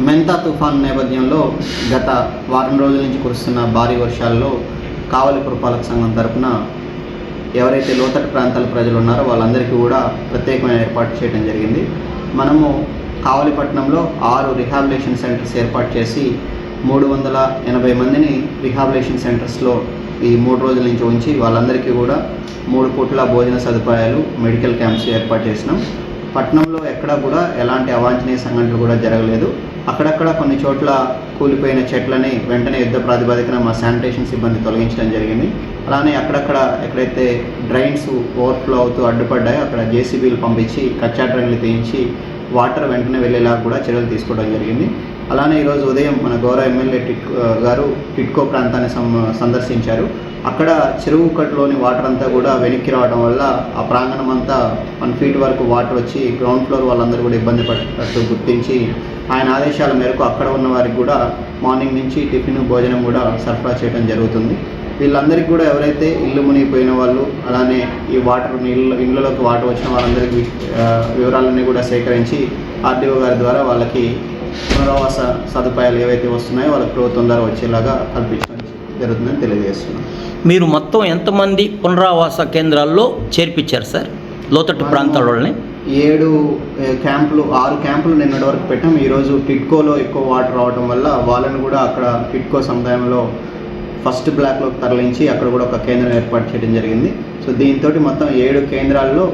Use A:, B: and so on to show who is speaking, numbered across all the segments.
A: మెంతా తుఫాన్ నేపథ్యంలో గత వారం రోజుల నుంచి కురుస్తున్న భారీ వర్షాల్లో కావలి పురపాలక సంఘం తరపున ఎవరైతే లోతట్టు ప్రాంతాల ప్రజలు ఉన్నారో వాళ్ళందరికీ కూడా ప్రత్యేకమైన ఏర్పాటు చేయడం జరిగింది. మనము కావలిపట్నంలో ఆరు రిహాబిలేషన్ సెంటర్స్ ఏర్పాటు చేసి మూడు వందల ఎనభై మందిని రిహాబిలేషన్ సెంటర్స్లో ఈ మూడు రోజుల నుంచి ఉంచి వాళ్ళందరికీ కూడా మూడు పూట్ల భోజన సదుపాయాలు మెడికల్ క్యాంప్స్ ఏర్పాటు చేసినాం. పట్టణంలో ఎక్కడా కూడా ఎలాంటి అవాంఛనీయ సంఘటనలు కూడా జరగలేదు. అక్కడక్కడ కొన్ని చోట్ల కూలిపోయిన చెట్లని వెంటనే యుద్ధ ప్రాతిపదికన మా శానిటేషన్ సిబ్బంది తొలగించడం జరిగింది. అలానే అక్కడక్కడ ఎక్కడైతే డ్రైన్స్ ఓవర్ఫ్లో అవుతూ అడ్డుపడ్డాయో అక్కడ జేసీబీలు పంపించి కచ్చా డ్రైన్లు తీయించి వాటర్ వెంటనే వెళ్ళేలా కూడా చర్యలు తీసుకోవడం జరిగింది. అలానే ఈరోజు ఉదయం మన గౌరవ ఎమ్మెల్యే టిట్కో గారు టిట్కో ప్రాంతాన్ని సందర్శించారు. అక్కడ చెరువు కట్టులోని వాటర్ అంతా కూడా వెనక్కి రావడం వల్ల ఆ ప్రాంగణం అంతా వన్ ఫీట్ వరకు వాటర్ వచ్చి గ్రౌండ్ ఫ్లోర్ వాళ్ళందరూ కూడా ఇబ్బంది పడ్డట్టు గుర్తించి ఆయన ఆదేశాల మేరకు అక్కడ ఉన్న వారికి కూడా మార్నింగ్ నుంచి టిఫిన్ భోజనం కూడా సరఫరా చేయడం జరుగుతుంది. వీళ్ళందరికీ కూడా ఎవరైతే ఇల్లు మునిగిపోయిన వాళ్ళు అలానే ఈ వాటర్ నీళ్ళు ఇళ్ళలోకి వాటర్ వచ్చిన వాళ్ళందరికీ వివరాలన్నీ కూడా సేకరించి ఆర్డీఓ గారి ద్వారా వాళ్ళకి పునరావాస సదుపాయాలు ఏవైతే వస్తున్నాయో వాళ్ళకి ప్రభుత్వం ద్వారా వచ్చేలాగా కల్పించడం జరుగుతుందని తెలియజేస్తున్నాం.
B: మీరు మొత్తం ఎంతమంది పునరావాస కేంద్రాల్లో చేర్పించారు సార్? లోతట్టు ప్రాంతాల వాళ్ళని?
A: ఏడు క్యాంపులు ఆరు క్యాంపులు నిన్నటి వరకు పెట్టాం. ఈరోజు టిట్కోలో ఎక్కువ వాటర్ రావడం వల్ల వాళ్ళని కూడా అక్కడ టిట్కో సముదాయంలో ఫస్ట్ బ్లాక్లోకి తరలించి అక్కడ కూడా ఒక కేంద్రం ఏర్పాటు చేయడం జరిగింది. సో దీంతో మొత్తం ఏడు కేంద్రాల్లో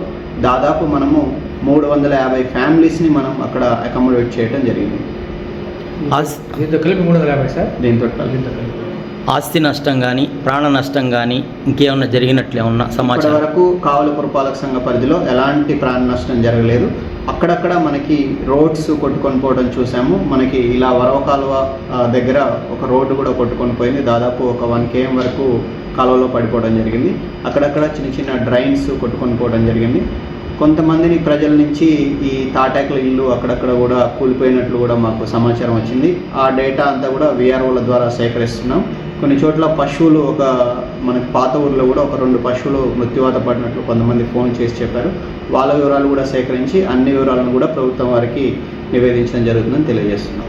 A: దాదాపు మనము మూడు వందల యాభై ఫ్యామిలీస్ని మనం అక్కడ అకామిడేట్ చేయడం జరిగింది.
C: దీంతో కలిపి మూడు వందల యాభై సార్?
A: దీంతో కలిపి.
C: దీంతో కలిపి.
B: ఆస్తి నష్టం కానీ ప్రాణ నష్టం కానీ ఇంకేమన్నా జరిగినట్లు ఏమన్నా
A: ఇప్పటి
B: సమాచారం?
A: వరకు కావలి పురపాలక సంఘ పరిధిలో ఎలాంటి ప్రాణ నష్టం జరగలేదు. అక్కడక్కడ మనకి రోడ్స్ కొట్టుకొని పోవడం చూసాము. మనకి ఇలా వరవ కాలువ ఆ, దగ్గర ఒక రోడ్డు కూడా కొట్టుకొని పోయింది. దాదాపు ఒక వన్ కేఎం వరకు కాలువలో పడిపోవడం జరిగింది. అక్కడక్కడ చిన్న చిన్న డ్రైన్స్ కొట్టుకొని పోవడం జరిగింది. కొంతమందిని ప్రజల నుంచి ఈ తాటాకుల ఇల్లు అక్కడక్కడ కూడా కూలిపోయినట్లు కూడా మాకు సమాచారం వచ్చింది. ఆ డేటా అంతా కూడా విఆర్ఓల ద్వారా సేకరిస్తున్నాం. కొన్ని చోట్ల పశువులు ఒక మనకి పాత ఊర్లో కూడా ఒక రెండు పశువులు మృత్యువాత పడినట్లు కొంతమంది ఫోన్ చేసి చెప్పారు. వాళ్ళ వివరాలు కూడా సేకరించి అన్ని వివరాలను కూడా ప్రభుత్వం వారికి నివేదించడం జరుగుతుందని తెలియజేస్తున్నాం.